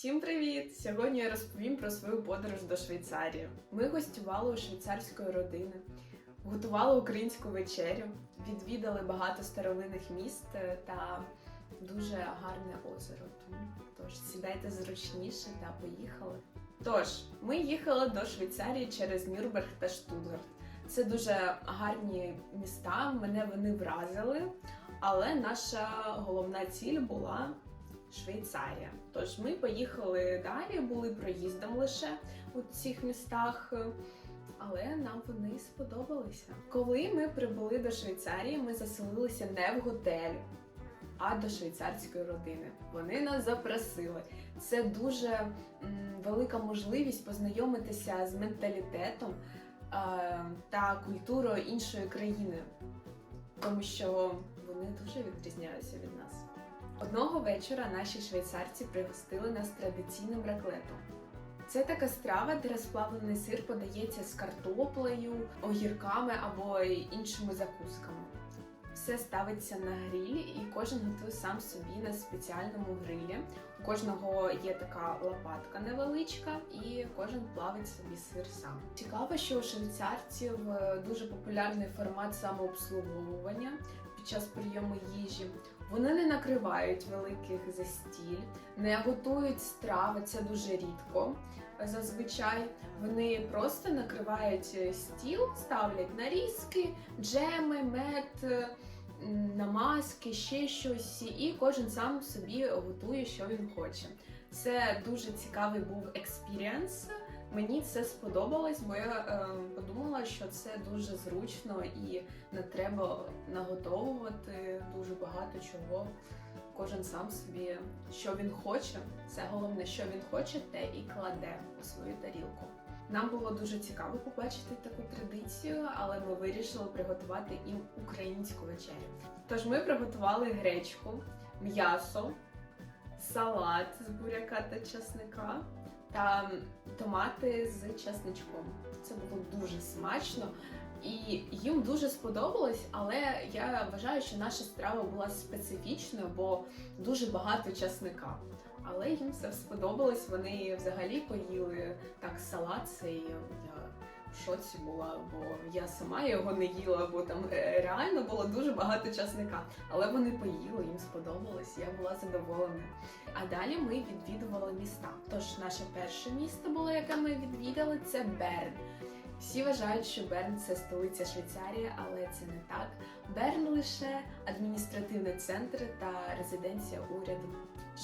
Всім привіт! Сьогодні я розповім про свою подорож до Швейцарії. Ми гостювали у швейцарської родини, готували українську вечерю, відвідали багато старовинних міст е, та дуже гарне озеро. Тож сідайте зручніше та поїхали. Тож, ми їхали до Швейцарії через Нюрнберг та Штутгарт. Це дуже гарні міста, мене вони вразили, але наша головна ціль була Швейцарія. Тож ми поїхали далі, були проїздом лише у цих містах, але нам вони сподобалися. Коли ми прибули до Швейцарії, ми заселилися не в готель, а до швейцарської родини. Вони нас запросили. Це дуже м, велика можливість познайомитися з менталітетом е, та культурою іншої країни, тому що вони дуже відрізняються від нас. Одного вечора наші швейцарці пригостили нас традиційним раклетом. Це така страва, де розплавлений сир подається з картоплею, огірками або іншими закусками. Все ставиться на грилі, і кожен готує сам собі на спеціальному грилі. У кожного є така лопатка невеличка, і кожен плавить собі сир сам. Цікаво, що у швейцарців е, дуже популярний формат самообслуговування під час прийому їжі. Вони не накривають великих застіль, не готують страви, це дуже рідко. Зазвичай вони просто накривають е, стіл, ставлять нарізки, джеми, мед, м, намазки, ще щось, і кожен сам собі готує, що він хоче. Це дуже цікавий був експірієнс. Мені це сподобалось, бо я е, подумала, що це дуже зручно і не треба наготовувати дуже багато чого. Кожен сам собі, що він хоче. Це головне, що він хоче, те і кладе у свою тарілку. Нам було дуже цікаво побачити таку традицію, але ми вирішили приготувати і українську вечерю. Тож ми приготували гречку, м'ясо, салат з буряка та часника та томати з чесничком. Це було дуже смачно. І їм дуже сподобалось, але я вважаю, що наша страва була специфічною, бо дуже багато часника. Але їм все сподобалось. Вони взагалі поїли так салат. Цей я шоці була, бо я сама його не їла, бо там е, реально було дуже багато часника. Але вони поїли, їм сподобалось. Я була задоволена. А далі ми відвідували міста. Тож наше перше місто було, яке ми відвідали, це Берн. Всі вважають, що Берн це столиця Швейцарії, але це не так. Берн лише адміністративний центр та резиденція уряду.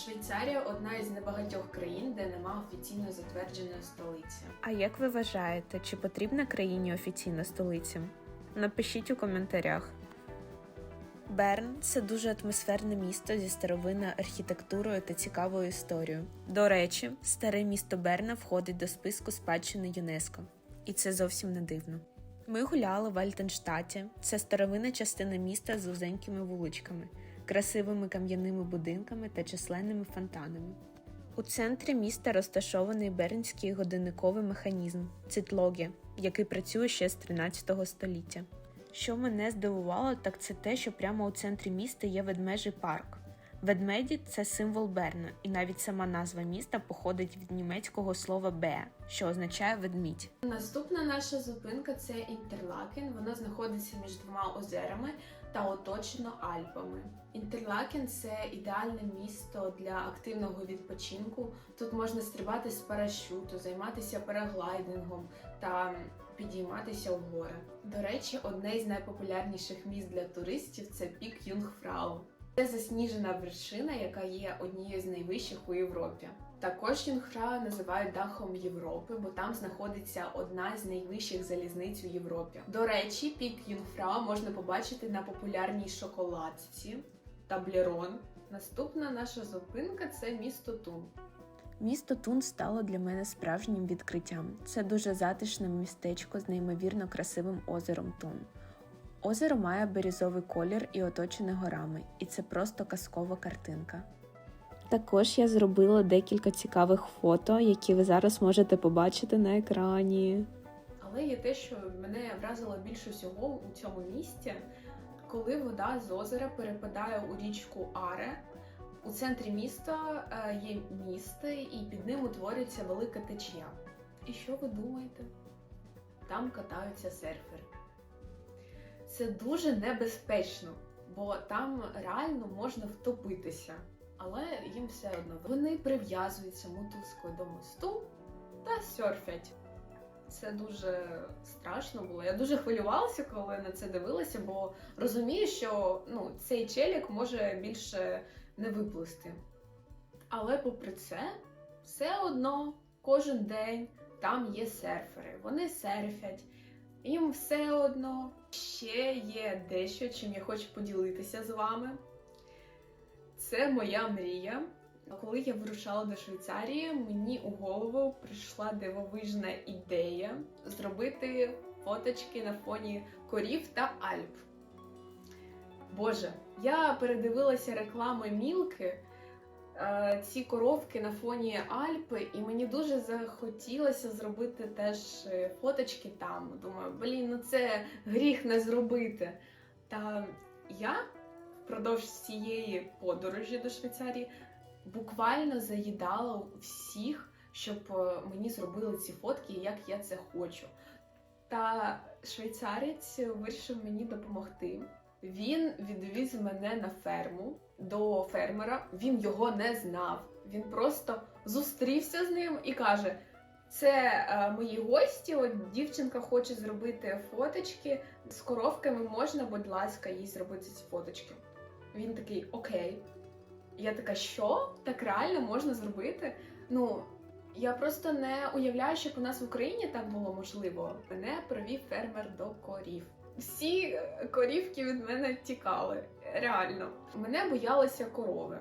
Швейцарія одна із небагатьох країн, де нема офіційно затвердженої столиці. А як ви вважаєте, чи потрібна країні офіційна столиця? Напишіть у коментарях. Берн це дуже атмосферне місто зі старовинною архітектурою та цікавою історією. До речі, старе місто Берна входить до списку спадщини ЮНЕСКО, і це зовсім не дивно. Ми гуляли в Альтенштаті. Це старовинна частина міста з вузенькими вуличками, красивими кам'яними будинками та численними фонтанами. У центрі міста розташований бернський годинниковий механізм цитлогі, який працює ще з 13 століття. Що мене здивувало, так це те, що прямо у центрі міста є ведмежий парк. Ведмеді це символ Берна, і навіть сама назва міста походить від німецького слова бе, що означає ведмідь. Наступна наша зупинка це Інтерлакен. Воно знаходиться між двома озерами та оточено Альпами. Інтерлакен це ідеальне місто для активного відпочинку. Тут можна стрибати з парашюту, займатися параглайдингом та підійматися в гори. До речі, одне із найпопулярніших місць для туристів це пік Юнгфрау. Це засніжена вершина, яка є однією з найвищих у Європі. Також Юнгфрау називають дахом Європи, бо там знаходиться одна з найвищих залізниць у Європі. До речі, пік Юнгфрау можна побачити на популярній шоколадці Таблерон. Наступна наша зупинка це місто Тун. Місто Тун стало для мене справжнім відкриттям. Це дуже затишне містечко з неймовірно красивим озером Тун. Озеро має бірюзовий колір і оточене горами, і це просто казкова картинка. Також я зробила декілька цікавих фото, які ви зараз можете побачити на екрані. Але є те, що мене вразило більше всього у цьому місті, коли вода з озера перепадає у річку Аре. У центрі міста е, є міст, і під ним утворюється велика течія. І що ви думаєте? Там катаються серфери. Це дуже небезпечно, бо там реально можна втопитися. Але їм все одно вони прив'язуються мотузкою до мосту та серфять. Це дуже страшно було. Я дуже хвилювалася, коли на це дивилася, бо розумію, що ну, цей челік може більше не виплисти. Але попри це, все одно кожен день там є серфери. Вони серфять, їм все одно. Ще є дещо, чим я хочу поділитися з вами. Це моя мрія. Коли я вирушала до Швейцарії, мені у голову прийшла дивовижна ідея зробити фоточки на фоні корів та Альп. Боже, я передивилася реклами Мілки, ці коровки на фоні Альпи, і мені дуже захотілося зробити теж е, фоточки там. Думаю, блін, ну це гріх не зробити. Та я впродовж цієї подорожі до Швейцарії буквально заїдала всіх, щоб е, мені зробили ці фотки, як я це хочу. Та швейцарець вирішив мені допомогти. Він відвіз мене на ферму до фермера. Він його не знав. Він просто зустрівся з ним і каже: Це е, мої гості. От дівчинка хоче зробити фоточки з коровками. Можна, будь ласка, їй зробити ці фоточки. Він такий окей. Я така, що? Так реально можна зробити? Ну, я просто не уявляю, щоб у нас в Україні так було можливо. Мене провів фермер до корів. Всі корівки від мене тікали. Реально. Мене боялися корови.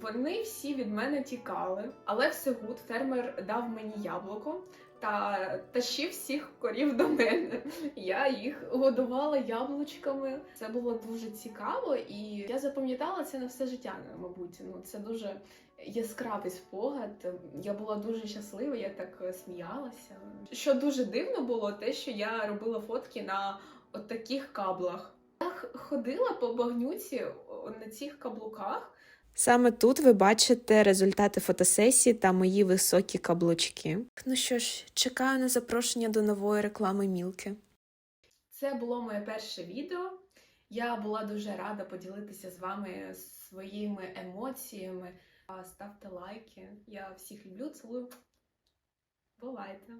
Вони всі від мене тікали, але все гуд, фермер дав мені яблуко та тащив всіх корів до мене. Я їх годувала яблучками. Це було дуже цікаво, і я запам'ятала це на все життя, мабуть. Ну це дуже яскравий спогад. Я була дуже щаслива, я так сміялася. Що дуже дивно було, те, що я робила фотки на от таких каблах. Я ходила по багнюці на цих каблуках. Саме тут ви бачите результати фотосесії та мої високі каблучки. Ну що ж, чекаю на запрошення до нової реклами Мілки. Це було моє перше відео. Я була дуже рада поділитися з вами своїми емоціями. Ставте лайки. Я всіх люблю, цілую. Бувайте!